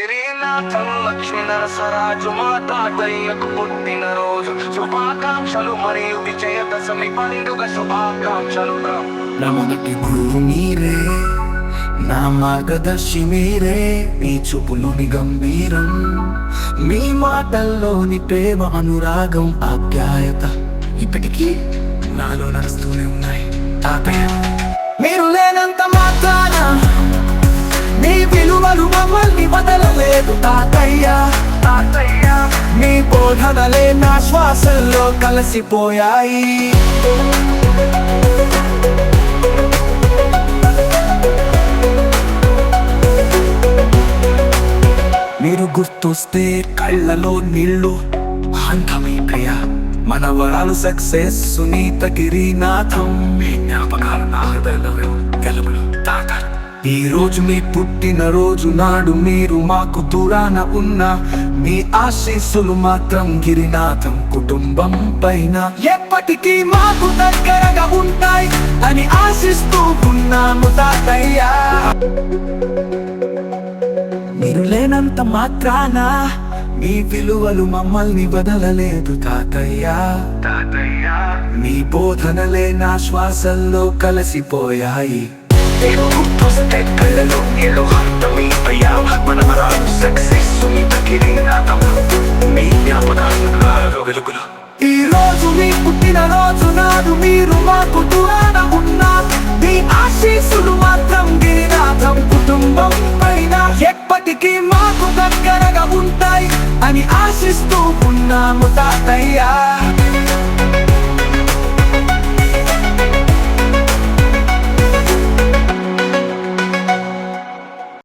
గిరినాథం లక్ష్మీ నరసరాజు మా పుట్టిన రోజు శుభాకాంక్షలు మరియు విజయదశమి పండుగ శుభాకాంక్షలు. రా. నా మొదటి గురువు మీరే నా మార్గదర్శి మీరే మీ చూపులోని గంభీరం మీ మాటల్లోని ప్రేమ అనురాగం ఆప్యాయత ఇప్పటికీ నాలో నడుస్తూనే ఉన్నాయి. తాతయ్య మీరు లేనంత మాత్రాన మీ విలువలు మమ్మల్ని లేదు తాతయ్య. తాతయ్యా. మీ బోధనలే నా శ్వాసల్లో కలిసిపోయాయి. మీరు గుర్తొస్తే కళ్ళలో నీళ్ళు. అందమీ ప్రియ. మన వరాలు సక్సెస్ సునీత గిరినాథం మీ జ్ఞాపకాలు నా హృదయంలో ఈ రోజు మీ పుట్టిన రోజు నాడు మీరు మాకు దూరాన ఉన్న. మీ ఆశీస్సులు మాత్రం గిరినాథం కుటుంబం పైన. ఎప్పటికీ మాకు దగ్గరగా ఉంటాయి అని ఆశిస్తూ ఉన్నాము తాతయ్య. మీరు లేనంత మాత్రాన మీ విలువలు మమ్మల్ని వదలలేదు తాతయ్య. తాతయ్య. మీ బోధనలే నా శ్వాసల్లో కలిసిపోయాయి. నేను గుర్తొస్తే కళ్ళలో నీళ్ళు అందమీ అయ్యా మన వరాలు సక్సెస్ మీ జ్ఞాపకాలు నా వెలుగులు ఈ రోజు మీ పుట్టిన రోజు నాడు మీరు మాకు దూరాన ఉన్నారు మీ ఆశీస్సులు మాత్రం గిరినాథం కుటుంబం పైన ఎప్పటికీ మాకు దగ్గరగా ఉంటాయి అని ఆశిస్తూ ఉన్నాము తాతయ్యా